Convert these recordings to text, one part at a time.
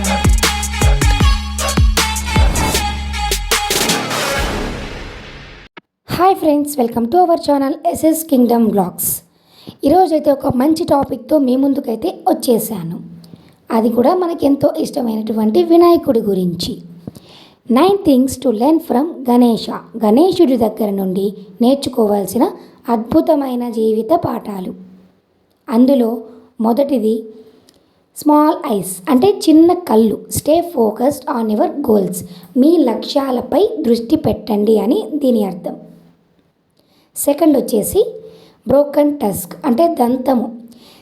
Hi friends welcome to our channel SS kingdom blogs ఈరోజైతే ఒక మంచి టాపిక్తో మీ ముందుకైతే వచ్చేసాను. అది కూడా మనకి ఎంతో ఇష్టమైనటువంటి వినాయకుడి గురించి. Nine things to learn from Ganesha గణేశుడి దగ్గర నుండి నేర్చుకోవాల్సిన అద్భుతమైన జీవిత పాఠాలు. అందులో మొదటిది స్మాల్ ఐస్ అంటే చిన్న కళ్ళు. Stay focused on your goals. మీ లక్ష్యాలపై దృష్టి పెట్టండి అని దీని అర్థం. సెకండ్ వచ్చేసి బ్రోకన్ టస్క్ అంటే దంతము.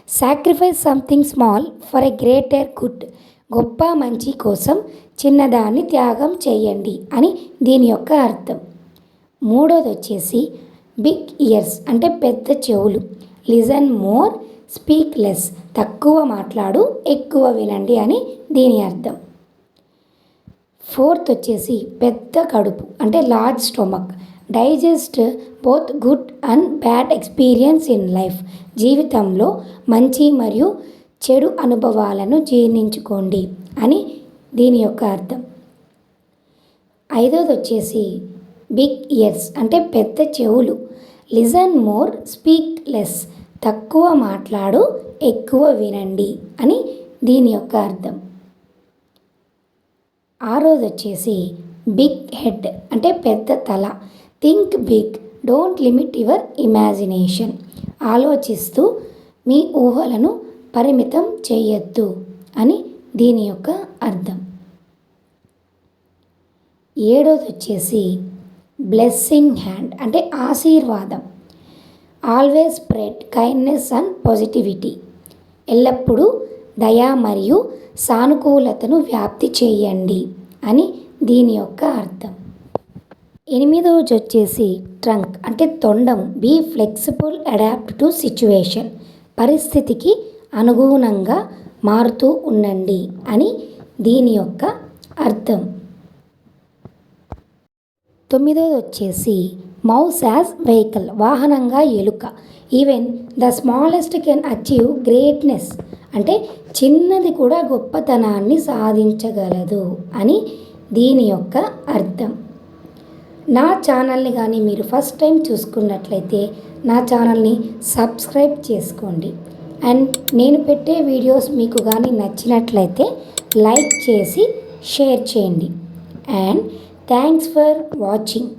Sacrifice something small for a greater good. గొప్ప మంచి కోసం చిన్నదాన్ని త్యాగం చేయండి అని దీని యొక్క అర్థం. మూడోది వచ్చేసి బిగ్ ఇయర్స్ అంటే పెద్ద చెవులు. లిజన్ మోర్ స్పీక్ లెస్ తక్కువ మాట్లాడు ఎక్కువ వినండి అని దీని అర్థం. ఫోర్త్ వచ్చేసి పెద్ద కడుపు అంటే large stomach. Digest both good and bad experience in life. జీవితంలో మంచి మరియు చెడు అనుభవాలను జీర్ణించుకోండి అని దీని యొక్క అర్థం. ఐదోది వచ్చేసి బిగ్ ఇయర్స్ అంటే పెద్ద చెవులు. లిజన్ మోర్ స్పీక్ లెస్ తక్కువ మాట్లాడు ఎక్కువ వినండి అని దీని యొక్క అర్థం. ఆరోది వచ్చేసి బిగ్ హెడ్ అంటే పెద్ద తల. Think big don't limit your imagination. ఆలోచిస్తూ మీ ఊహలను పరిమితం చేయొద్దు అని దీని యొక్క అర్థం. ఏడోది వచ్చేసి బ్లెస్సింగ్ హ్యాండ్ అంటే ఆశీర్వాదం. Always spread kindness and positivity. ఎల్లప్పుడూ దయ మరియు సానుకూలతను వ్యాప్తి చేయండి అని దీని యొక్క అర్థం. ఎనిమిదవది వచ్చేసి ట్రంక్ అంటే తొండం. Be flexible adapt to situation. పరిస్థితికి అనుగుణంగా మారుతూ ఉండండి అని దీని యొక్క అర్థం. తొమ్మిదవది వచ్చేసి మౌస్ యాజ్ వెహికల్ వాహనంగా ఎలుక. Even the smallest can achieve greatness అంటే చిన్నది కూడా గొప్పతనాన్ని సాధించగలదు అని దీని యొక్క అర్థం. నా ఛానల్ని కానీ మీరు ఫస్ట్ టైం చూసుకున్నట్లయితే నా ఛానల్ని సబ్స్క్రైబ్ చేసుకోండి. అండ్ నేను పెట్టే వీడియోస్ మీకు కానీ నచ్చినట్లయితే లైక్ చేసి షేర్ చేయండి. And thanks for watching